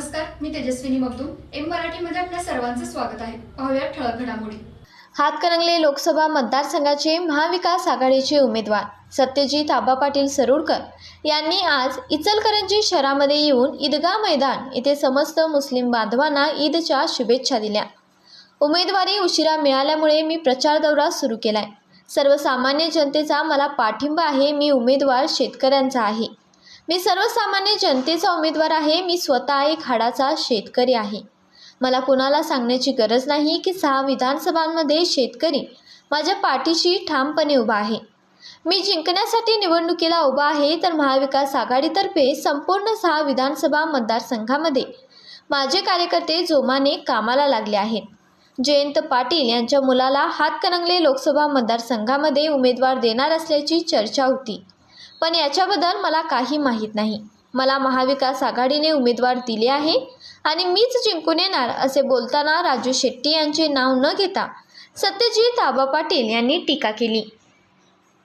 नमस्कार मी तेजस्विनी मगदूम. एम मराठीमध्ये आपल्या सर्वांचं स्वागत आहे. पाहूया ठळक घडामोडी. हातकणंगले लोकसभा मतदारसंघाचे महाविकास आघाडीचे उमेदवार सत्यजित आबा पाटील सरुडकर यांनी आज इचलकरंजी शहरामध्ये येऊन ईदगा मैदान येथे समस्त मुस्लिम बांधवांना ईदच्या शुभेच्छा दिल्या. उमेदवारी उशिरा मिळाल्यामुळे मी प्रचार दौरा सुरू केलाय. सर्वसामान्य जनतेचा मला पाठिंबा आहे मी उमेदवार शेतकऱ्यांचा आहे. मी सर्वसामान्य जनतेचा उमेदवार आहे. मी स्वतः एक हाडाचा शेतकरी आहे. मला कुणाला सांगण्याची गरज नाही की सहा विधानसभांमध्ये शेतकरी माझ्या पाठीशी ठामपणे उभा आहे. मी जिंकण्यासाठी निवडणुकीला उभा आहे तर महाविकास आघाडीतर्फे संपूर्ण सहा विधानसभा मतदारसंघामध्ये माझे कार्यकर्ते जोमाने कामाला लागले आहेत. जयंत पाटील यांच्या मुलाला हातकणंगले लोकसभा मतदारसंघामध्ये उमेदवार देणार असल्याची चर्चा होती. पण याच्याबद्दल मला काही माहीत नाही. मला महाविकास आघाडीने उमेदवार दिले आहे आणि मीच जिंकून येणार असे बोलताना राजू शेट्टी यांचे नाव न घेता सत्यजित आबा पाटील यांनी टीका केली.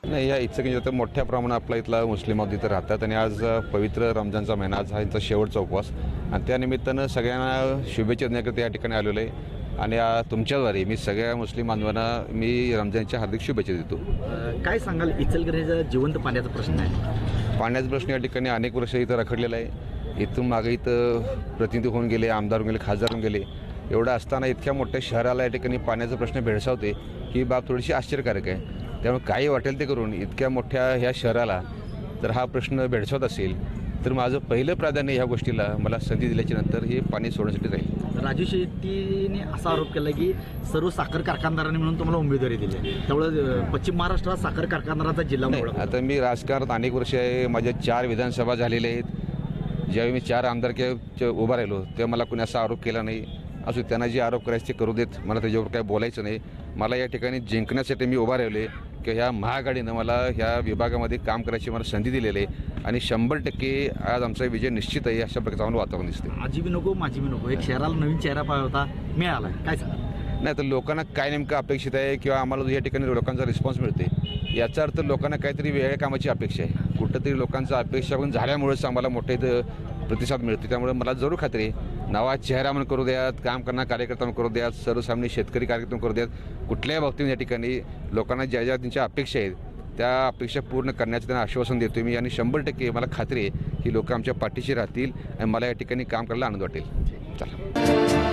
नाही या इचलकरंजी तर मोठ्या प्रमाणात आपला इथला मुस्लिम तिथं इथं राहतात आणि आज पवित्र रमजानचा महिना आज हा यांचा शेवटचा उपवास. आणि त्यानिमित्तानं सगळ्यांना शुभेच्छा देण्याकरता या ठिकाणी आलेलो आहे. आणि तुमच्याद्वारे मी सगळ्या मुस्लिम बांधवांना मी रमजानच्या हार्दिक शुभेच्छा देतो. काय सांगाल इचलकरंजीचा जिवंत पाण्याचा प्रश्न आहे? पाण्याचा प्रश्न या ठिकाणी अनेक वर्ष इथं रखडलेला आहे. इथून मागे इथं प्रतिनिधी होऊन गेले आमदार होऊन गेले खासदार होऊन गेले. एवढं असताना इतक्या मोठ्या शहराला या ठिकाणी पाण्याचा प्रश्न भेडसावते ही बाब थोडीशी आश्चर्यकारक आहे. त्यामुळे काही वाटेल ते करून इतक्या मोठ्या ह्या शहराला जर हा प्रश्न भेडसावत असेल तर माझं पहिलं प्राधान्य ह्या गोष्टीला मला संधी दिल्याच्या नंतर हे पाणी सोडण्यासाठी राहील राजू शेट्टीने असा आरोप केला की सर्व साखर कारखानदारांनी म्हणून तुम्हाला उमेदवारी दिली त्यामुळे पश्चिम महाराष्ट्रात साखर कारखानदाराचा जिल्हा आता मी राजकारणात अनेक वर्ष आहे. माझ्या चार विधानसभा झालेल्या आहेत. ज्यावेळी मी चार आमदारकी उभा राहिलो तेव्हा मला कोणी असा आरोप केला नाही. असो त्यांना जे आरोप करायचे ते करू देत. मला त्याच्यावर काय बोलायचं नाही. मला या ठिकाणी जिंकण्यासाठी मी उभा राहिले की ह्या महाआघाडीनं मला ह्या विभागामध्ये काम करायची मला संधी दिलेली आहे. आणि शंभर टक्के आज आमचा विजय निश्चित आहे अशा प्रकारचं आम्हाला वातावरण दिसते आजी बी नको माझी बी नको. एक शहराला नवीन चेहरा पाहिजे होता मिळाला. काय सांगाल नाही तर लोकांना काय नेमकं अपेक्षित आहे किंवा आम्हाला या ठिकाणी लोकांचा रिस्पॉन्स मिळते याचा अर्थ लोकांना काहीतरी वेगळ्या कामाची अपेक्षा आहे. कुठंतरी लोकांचा अपेक्षा पण झाल्यामुळेच आम्हाला मोठे इथं प्रतिसाद मिळते त्यामुळे मला जरूर खात्री आहे. नवा चेहरा म्हणून करू द्यात काम करणारा कार्यकर्ता म्हणून करू द्यात सर्वसामान्य शेतकरी कार्यक्रम करू द्यात. कुठल्याही बाबतीत या ठिकाणी लोकांना ज्या ज्या त्यांच्या अपेक्षा आहेत त्या अपेक्षा पूर्ण करण्याचं त्यांना आश्वासन देतो मी आणि शंभर टक्के मला खात्री आहे की लोक आमच्या पाठीशी राहतील आणि मला या ठिकाणी काम करायला आनंद वाटेल. चला.